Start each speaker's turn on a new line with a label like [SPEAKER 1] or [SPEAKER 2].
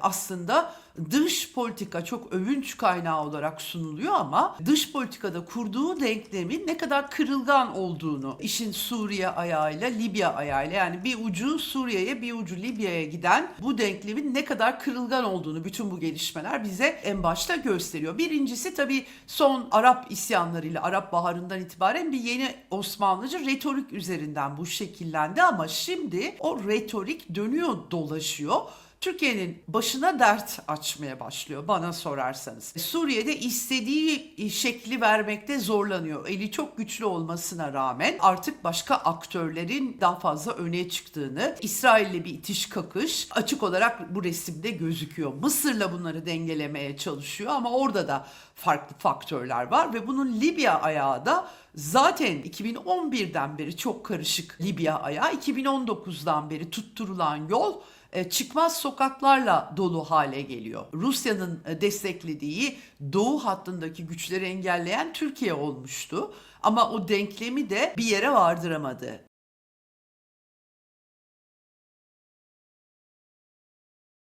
[SPEAKER 1] aslında dış politika çok övünç kaynağı olarak sunuluyor ama dış politikada kurduğu denklemin ne kadar kırılgan olduğunu işin Suriye ayağıyla Libya ayağıyla yani bir ucu Suriye'ye bir ucu Libya'ya giden bu denklemin ne kadar kırılgan olduğunu bütün bu gelişmeler bize en başta gösteriyor. Birincisi tabii son Arap isyanlarıyla Arap Baharı'ndan itibaren bir yeni Osmanlıcı retorik üzerinden bu şekillendi ama şimdi o retorik dönüyor dolaşıyor. Türkiye'nin başına dert açmaya başlıyor bana sorarsanız. Suriye'de istediği şekli vermekte zorlanıyor. Eli çok güçlü olmasına rağmen artık başka aktörlerin daha fazla öne çıktığını, İsrail'le bir itiş kakış açık olarak bu resimde gözüküyor. Mısır'la bunları dengelemeye çalışıyor ama orada da farklı faktörler var ve bunun Libya ayağı da zaten 2011'den beri çok karışık Libya ayağı, 2019'dan beri tutturulan yol e, çıkmaz sokaklarla dolu hale geliyor. Rusya'nın e, desteklediği doğu hattındaki güçleri engelleyen Türkiye olmuştu. Ama o denklemi de bir yere vardıramadı.